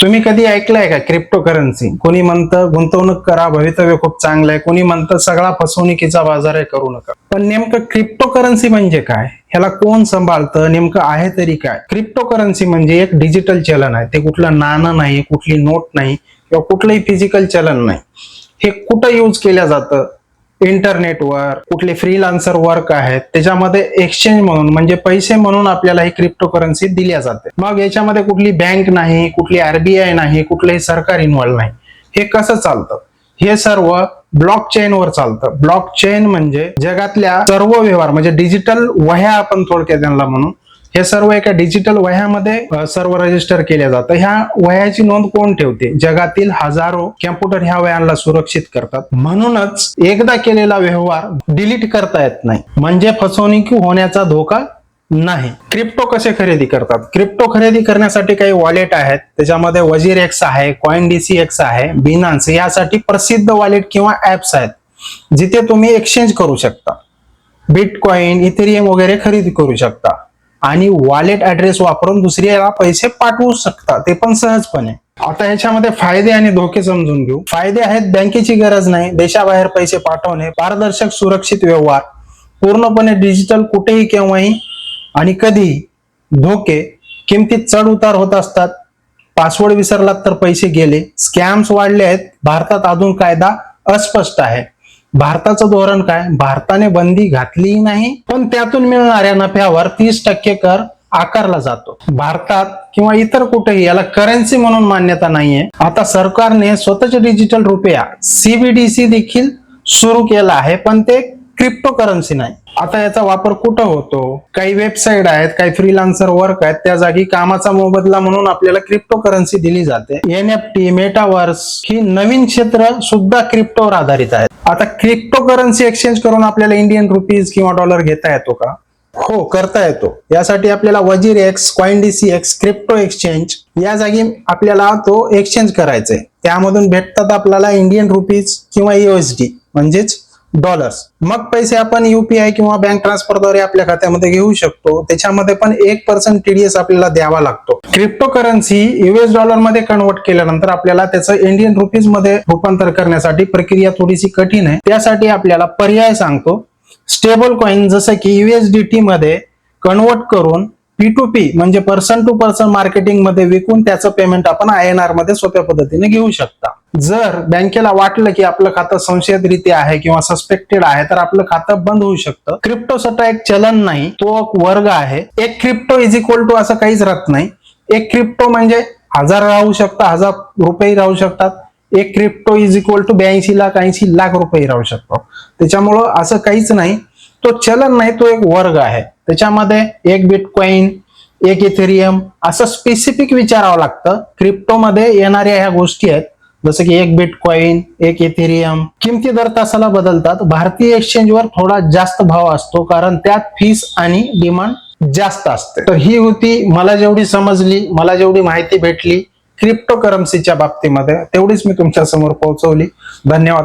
तुम्ही कधी ऐकलंय का क्रिप्टो करन्सी कोणी म्हणतं गुंतवणूक करा भवितव्य खूप चांगलं आहे. कोणी म्हणतं सगळा फसवणुकीचा बाजार आहे करू नका. पण नेमकं क्रिप्टो करन्सी म्हणजे काय? ह्याला कोण सांभाळतं? नेमकं आहे तरी काय? क्रिप्टो करन्सी म्हणजे एक डिजिटल चलन आहे. ते कुठलं नाणं नाही कुठली नोट नाही किंवा कुठलंही फिजिकल चलन नाही. हे कुठं यूज केलं जातं? इंटरनेटवर कुठले फ्रीलान्सर वर्क आहेत त्याच्यामध्ये एक्सचेंज म्हणून म्हणजे पैसे म्हणून आपल्याला ही क्रिप्टो करन्सी दिल्या जाते. मग याच्यामध्ये कुठली बँक नाही कुठली आरबीआय नाही कुठलंही सरकार इन्व्हॉल्व नाही. हे कसं चालतं? हे सर्व ब्लॉक चेन वर चालतं. ब्लॉक चेन म्हणजे जगातल्या सर्व व्यवहार म्हणजे डिजिटल वह्या आपण थोडक्यात त्यांना म्हणून हे सर्व एका डिजिटल वह्यामध्ये सर्व रजिस्टर केल्या जातं. ह्या वह्याची नोंद कोण ठेवते? जगातील हजारो कॅम्प्युटर ह्या वयांना सुरक्षित करतात. म्हणूनच एकदा केलेला व्यवहार डिलीट करता येत नाही. म्हणजे फसवणूक होण्याचा धोका नाही. क्रिप्टो कसे खरेदी करतात? क्रिप्टो खरेदी करण्यासाठी काही वॉलेट आहेत. त्याच्यामध्ये वजीर एक्स आहे कॉइन डीसी एक्स आहे बिनान्स यासाठी प्रसिद्ध वॉलेट किंवा ऍप्स आहेत जिथे तुम्ही एक्सचेंज करू शकता. बिटकॉइन इथेरियम वगैरे खरेदी करू शकता. आणि वॉलेट ऍड्रेस वापरून दुसऱ्याला पैसे पाठवू शकता. ते पण सहजपणे. आता ह्याच्यामध्ये फायदे आणि धोके समजून घेऊ. फायदे आहेत बँकेची गरज नाही देशाबाहेर पैसे पाठवणे पारदर्शक सुरक्षित व्यवहार पूर्णपणे डिजिटल कुठेही केव्हाही आणि कधीही धोके किमतीत चढ उतार होत असतात. पासवर्ड विसरलात तर पैसे गेले. स्कॅम्स वाढले आहेत. भारतात अजून कायदा अस्पष्ट आहे. भारताचं धोरण काय? भारताने बंदी घातलीही नाही पण त्यातून मिळणाऱ्या नफ्यावर तीस टक्के कर आकारला जातो. भारतात किंवा इतर कुठेही याला करन्सी म्हणून मान्यता नाहीये. आता सरकारने स्वतःचे डिजिटल रुपया सीबीडीसी देखील सुरू केला आहे पण ते क्रिप्टो करन्सी नाही. आता याचा वापर कुठं होतो? काही वेबसाईट आहेत काही फ्रीलान्सर वर्क आहेत त्या जागी कामाचा मोबदला म्हणून आपल्याला क्रिप्टो करन्सी दिली जाते. एन एफ टी मेटावर्स ही नवीन क्षेत्र सुद्धा क्रिप्टोवर आधारित आहेत. आता क्रिप्टो करन्सी एक्सचेंज करून आपल्याला इंडियन रुपीज किंवा डॉलर घेता येतो का? हो करता येतो. यासाठी आपल्याला WazirX coin DC x crypto exchange या जागी आपल्याला तो एक्सचेंज करायचा आहे त्यामधून भेटतात आपल्याला इंडियन रुपीज किंवा युएसडी म्हणजेच डॉलर्स मग पैसे आपण युपीआय किंवा बँक ट्रान्सफरद्वारे आपल्या खात्यामध्ये घेऊ शकतो. त्याच्यामध्ये पण एक पर्सेंट टीडीएस आपल्याला द्यावा लागतो. क्रिप्टो करन्सी युएस डॉलरमध्ये कन्वर्ट केल्यानंतर आपल्याला त्याचं इंडियन रुपीजमध्ये रूपांतर करण्यासाठी प्रक्रिया थोडीशी कठीण आहे. त्यासाठी आपल्याला पर्याय सांगतो. स्टेबल कॉइन जसं की युएसडीटी मध्ये कन्वर्ट करून पी टू पी म्हणजे पर्सन टू पर्सन मार्केटिंगमध्ये विकून त्याचं पेमेंट आपण आय एन आरमध्ये सोप्या पद्धतीने घेऊ शकता. जर बँकेला वाटलं की आपलं खातं संशयितरित्या आहे किंवा सस्पेक्टेड आहे तर आपलं खातं बंद होऊ शकतं. क्रिप्टोसाठी एक चलन नाही तो एक वर्ग आहे. एक क्रिप्टो इज इक्वल टू असं काहीच राहत नाही. एक क्रिप्टो म्हणजे हजार राहू शकतं हजार रुपये राहू शकतात. एक क्रिप्टो इज इक्वल टू ब्याऐंशी लाख ऐंशी लाख रुपये राहू शकतो. त्याच्यामुळं असं काहीच नाही. तो चलन नाही तो एक वर्ग आहे. त्याच्यामध्ये एक बिटकॉईन एक इथेरियम असं स्पेसिफिक विचारावं लागतं. क्रिप्टोमध्ये येणाऱ्या ह्या गोष्टी आहेत. जसं की एक बिटकॉईन एक इथेरियम किमती दर तासाला बदलतात. भारतीय एक्सचेंजवर थोडा जास्त भाव असतो कारण त्यात फीस आणि डिमांड जास्त असते. तर ही होती मला जेवढी समजली मला जेवढी माहिती भेटली क्रिप्टो करन्सीच्या बाबतीमध्ये तेवढीच मी तुमच्यासमोर पोहोचवली. धन्यवाद.